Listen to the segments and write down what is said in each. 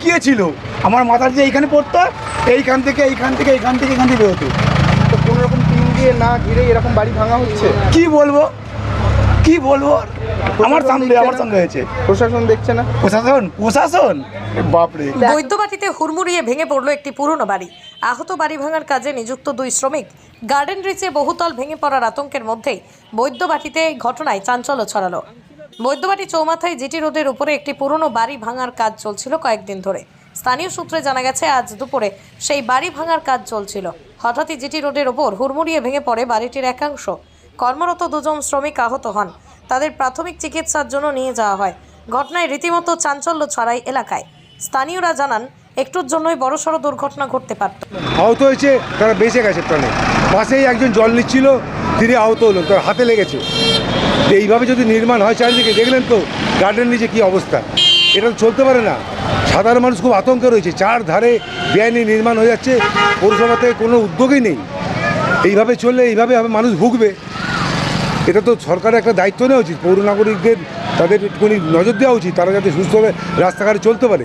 তাকিয়েছিল আমার মাথার যে এইখানে পড়তো এইখান থেকে এইখান থেকে এইখান থেকে এইখান থেকে বেরোতো। তো কোনো রকম টিম দিয়ে না ঘিরে এরকম বাড়ি ভাঙা হচ্ছে? কি বলব? কি বলব? আমার সামনে আমার সঙ্গে হয়েছে। প্রশাসন দেখছে না? প্রশাসন? প্রশাসন? বাপরে। বৈদ্যবাটিতে হুড়মুড়িয়ে ভেঙে পড়ল একটি পুরনো বাড়ি। আহত বাড়ি ভাঙার কাজে নিযুক্ত দুই শ্রমিক। গার্ডেন রিচে বহুতল ভেঙে পড়ার আতঙ্কের মধ্যেই বৈদ্যবাটিতে ঘটনায় চাঞ্চল্য ছড়ালো। বৈদ্যবাটি চৌমাথায় জিটি রোডের উপরে একটি পুরনো বাড়ি ভাঙার কাজ চলছিল কয়েকদিন ধরে। স্থানীয় সূত্রে জানা গেছে, আজ দুপুরে সেই বাড়ি ভাঙার কাজ চলছিল। হঠাৎই জিটি রোডের ওপর হুড়মুড়িয়ে ভেঙে পড়ে বাড়িটির একাংশ। কর্মরত দুজন শ্রমিক আহত হন। তাদের প্রাথমিক চিকিৎসার জন্য নিয়ে যাওয়া হয়। ঘটনায় রীতিমতো চাঞ্চল্য ছড়ায় এলাকায়। স্থানীয়রা জানান, একটুর জন্যই বড়সড় দুর্ঘটনা ঘটতে পারত। আহত হয়েছে, তারা বেঁচে গেছে প্রাণে। পাশেই একজন জল নিচ্ছিল, তিনি আহত হলো তার হাতে লেগেছে। এইভাবে যদি নির্মাণ হয় চারিদিকে দেখলেন তো গার্ডেন নিচে কী অবস্থা। এটা তো চলতে পারে না। সাধারণ মানুষ খুব আতঙ্কে রয়েছে। চার ধারে বেআইনি নির্মাণ হয়ে যাচ্ছে। পৌরসভাতে কোনো উদ্যোগই নেই। এইভাবে চললে এইভাবে মানুষ ভুগবে। এটা তো সরকারের একটা দায়িত্ব নেওয়া উচিত। পৌর নাগরিকদের তাদের একটুখানি নজর দেওয়া উচিত। তারা যাতে সুস্থভাবে রাস্তাঘাটে চলতে পারে।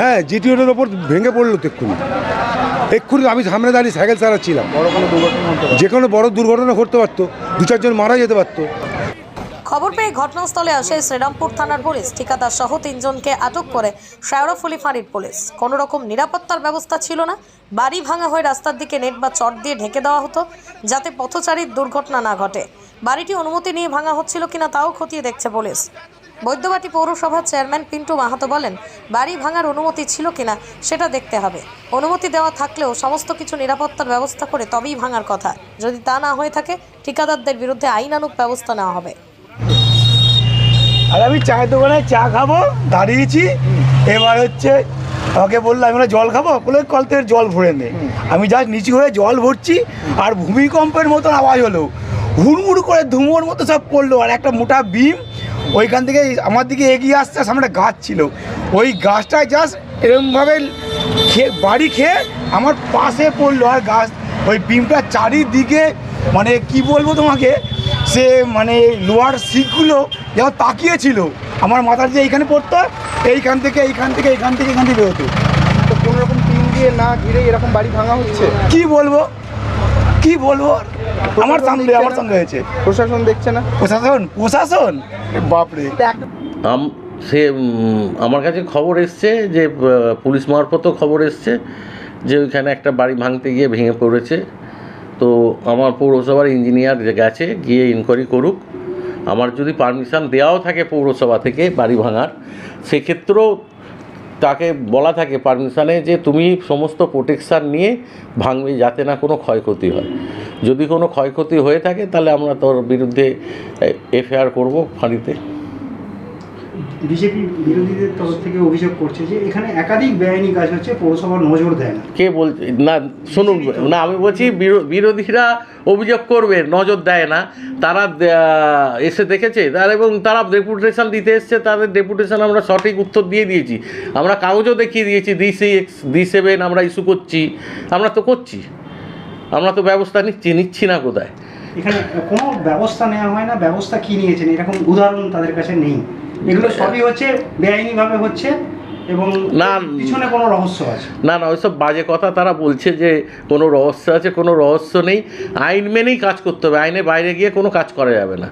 হ্যাঁ জিটিওটার ওপর ভেঙে পড়ল তো এক্ষুনি। এক্ষুনি আমি সামনে দাঁড়িয়ে সাইকেল চালাচ্ছিলাম। যে কোনো বড় দুর্ঘটনা ঘটতে পারতো। দু চারজন মারা যেতে পারতো। খবর পেয়ে ঘটনাস্থলে আসে শ্রীরামপুর থানার পুলিশ। ঠিকাদার সহ তিনজনকে আটক করে শেওড়াফুলি ফাঁড়ির পুলিশ। কোনো রকম নিরাপত্তার ব্যবস্থা ছিল না। বাড়ি ভাঙা হয়ে রাস্তার দিকে নেট বা চট দিয়ে ঢেকে দেওয়া হতো যাতে পথচারীর দুর্ঘটনা না ঘটে। বাড়িটি অনুমতি নিয়ে ভাঙা হচ্ছিল কিনা তাও খতিয়ে দেখছে পুলিশ। বৈদ্যবাটি পৌরসভার চেয়ারম্যান পিন্টু মাহাতো বলেন, বাড়ি ভাঙার অনুমতি ছিল কিনা সেটা দেখতে হবে। অনুমতি দেওয়া থাকলেও সমস্ত কিছু নিরাপত্তার ব্যবস্থা করে তবেই ভাঙার কথা। যদি তা না হয়ে থাকে, ঠিকাদারদের বিরুদ্ধে আইনানুক ব্যবস্থা নেওয়া হবে। আর আমি চায়ের দোকানে চা খাব, দাঁড়িয়েছি। এবার হচ্ছে আমাকে বলল, আমি জল খাব? বলে, কল থেকে জল ভরে নে। আমি জাস্ট নিচু হয়ে জল ভরছি, আর ভূমিকম্পের মতন আওয়াজ হলো। হুড়মুড় করে ধুমোর মতো সব পড়ল, আর একটা মোটা বিম ওইখান থেকে আমার দিকে এগিয়ে আসছে সামনে একটা গাছ ছিল। ওই গাছটায় জাস্ট এরকমভাবে খেয়ে বাড়ি খেয়ে আমার পাশে পড়ল। আর গাছ ওই বিমটা চারিদিকে মানে কি বলব তোমাকে সে মানে লোয়ার সিটগুলো যেমন তাকিয়েছিল। আমার মাথার যে এইখানে পড়তো এইখান থেকে এইখান থেকে এইখান থেকে এইখান থেকে বেরোতো। তো কোনো রকম টিম দিয়ে না ঘিরে এরকম বাড়ি ভাঙা হচ্ছে? কি বলব? কি বলব? আমার সামনে আমার সঙ্গে হয়েছে। প্রশাসন দেখছে না? প্রশাসন? প্রশাসন? বাপরে। আম সে আমার কাছে খবর এসছে যে পুলিশ মারফতও খবর এসছে যে ওইখানে একটা বাড়ি ভাঙতে গিয়ে ভেঙে পড়েছে। তো আমার পৌরসভার ইঞ্জিনিয়ার গেছে গিয়ে ইনকোয়ারি করুক। আমার যদি পারমিশন দেওয়াও থাকে পৌরসভা থেকে বাড়ি ভাঙার সেক্ষেত্রেও তাকে বলা থাকে পারমিশানে যে তুমি সমস্ত প্রোটেকশান নিয়ে ভাঙবে যাতে না কোনো ক্ষয়ক্ষতি হয়। যদি কোনো ক্ষয়ক্ষতি হয়ে থাকে তাহলে আমরা তোর বিরুদ্ধে এফআইআর করব ফাঁড়িতে। বিজেপি বিরোধীদের তরফ থেকে অভিযোগ করছে যে এখানে একাধিক বেআইনি কাজ হচ্ছে পৌরসভার নজর দেয় না। কে বলছে না শুনুন না আমি বলছি বিরো- বিরোধীরা অভিযোগ করবে নজর দেয় না। তারা এসে দেখেছে তার এবং তারা ডেপুটেশন দিতে এসছে তাদের ডেপুটেশন আমরা সঠিক উত্তর দিয়ে দিয়েছি। আমরা কাগজও দেখিয়ে দিয়েছি ডি সিক্স ডি সেভেন আমরা ইস্যু করছি। আমরা তো করছি। আমরা তো ব্যবস্থা নিচ্ছি নিচ্ছি না কোথায়? এখানে কোনো ব্যবস্থা নেওয়া হয় না ব্যবস্থা কি নিয়েছেন? এরকম উদাহরণ তাদের কাছে নেই। এগুলো সবই হচ্ছে বেআইনিভাবে হচ্ছে এবং না। পিছনে কোনো রহস্য আছে না না ওইসব বাজে কথা তারা বলছে যে কোনো রহস্য আছে কোনো রহস্য নেই আইন মেনেই কাজ করতে হবে আইনের বাইরে গিয়ে কোনো কাজ করা যাবে না